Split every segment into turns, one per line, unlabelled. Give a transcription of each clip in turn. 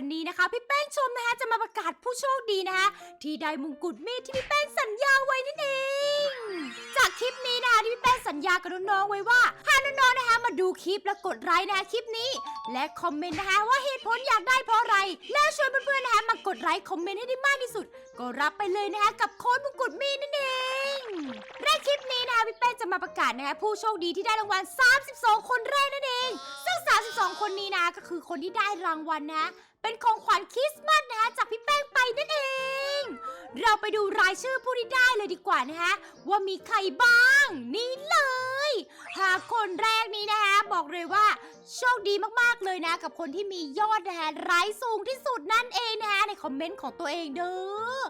วันนี้นะคะ พี่แป้งชมนะคะจะมาประกาศผู้โชคดีนะคะ ที่ได้มงกุฎมีที่พี่แป้งสัญญาไว้นั่นเอง จากคลิปนี้นะคะที่พี่แป้งสัญญากับน้องๆไว้ว่าหากน้องๆนะคะมาดูคลิปแล้วกดไลค์นะคะคลิปนี้ และคอมเมนต์นะคะว่าเหตุผลอยากได้เพราะอะไร แล้วชวนเพื่อนๆนะคะมากดไลค์คอมเมนต์ให้ได้มากที่สุด ก็รับไปเลยนะคะกับโค้ดมงกุฎมีดนั่นเองและคลิปนี้นะคะพี่แป้งจะมาประกาศนะคะผู้โชคดีที่ได้รางวัล 32 คนแรก คนนี้นะก็คือคนที่ได้รางวัลนะ เป็นของขวัญคริสต์มาสนะจากพี่แป้งไปนั่นเอง เราไปดูรายชื่อผู้ที่ได้เลยดีกว่านะคะว่ามีใครบ้าง นี่เลยหาคนแรกนี้นะคะบอกเลยว่า โชคดีมากๆเลยนะ กับคนที่มียอดนะคะไลค์สูงที่สุดนั่นเองนะคะในคอมเมนต์ของตัวเองเด้อ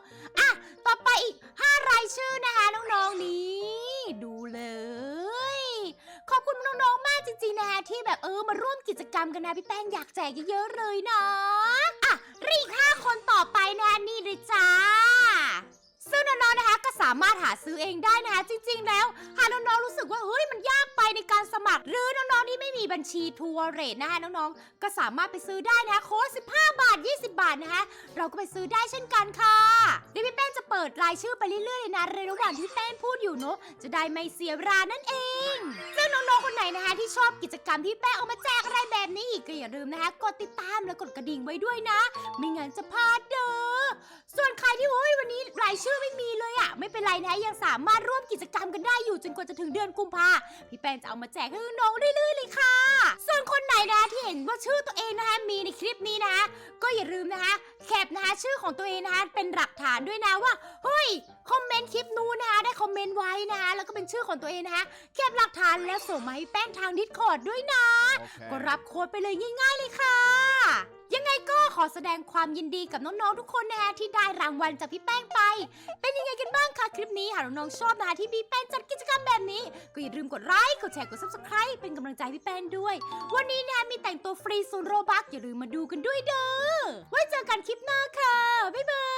น้องๆ มากจริงๆ นะคะที่แบบเออมาร่วมกิจกรรมกันนะพี่แป้งอยากแจกเยอะๆ เลยนะอะรีกห้าคนต่อไปนะนี่เลยจ้า ซึ่งน้องๆ นะคะก็สามารถหาซื้อเองได้นะคะจริง ๆ แล้ว หากน้องๆ รู้สึกว่าเฮ้ยมันยากไปในการสมัคร หรือน้องๆ ที่ไม่มีบัญชีทัวร์เรทนะคะน้องๆ ก็สามารถไปซื้อได้นะคะโค้ด15 บาท 20 บาทนะคะเราก็ไปซื้อได้เช่นกันค่ะเดี๋ยวพี่แป้งจะเปิดรายชื่อไปเรื่อยๆเลยนะในระหว่างที่แป้งพูดอยู่เนอะจะได้ไม่เสียเวลานั่นเองซึ่งน้องๆค นไหนะคะที่ชอบกิจกรรมที่แป้งเอามาแจกอะไรแบบนี้อีกก็อย่าลืมนะคะกดติดตามและกดกระดิ่งไว้ด้วยนะ ไม่งั้นจะพลาดเด้อส่วนใครที่โอ้ยวันนี้รายชื่อไม่มีเลยอะไม่เป็นไรนะยังสามารถร่วมกิจกรรมกันได้อยู่จนกว่าจะถึงเดือนกุมภาพี่แป้งจะเอามาแจกให้น้องเรื่อยๆเลยค่ะ ส่วนคนไหนนะที่เห็นว่าชื่อตัวเองนะคะมีในคลิปนี้นะคะก็อย่าลืมนะคะ แคปนะคะชื่อของตัวเองนะคะเป็นหลักฐานด้วยนะว่าเฮ้ยคอมเมนต์คลิปนู้นนะคะได้คอมเมนต์ไว้นะคะแล้วก็เป็นชื่อของตัวเองนะคะแคปหลักฐานแล้วส่งมาให้แป้งทางดิสคอร์ดด้วยนะ ก็รับโค้ดไปเลยง่าย ๆเลยค่ะ ยังไงก็ขอแสดงความยินดีกับน้องๆทุกคนนะคะที่ได้รางวัลจากพี่แป้งไป เป็นยังไงกันบ้างคะคลิปนี้หากน้องๆชอบนะคะที่พี่แป้งจัดกิจกรรมแบบนี้ ก็อย่าลืมกดไลค์กดแชร์กด subscribe เป็นกำลังใจให้พี่แป้งด้วย วันนี้นะคะมีแต่งตัวฟรีศูนย์โรบักอย่าลืมมาดูกันด้วยเด้อไว้ เจอกันคลิปหน้าค่ะ บ๊ายบาย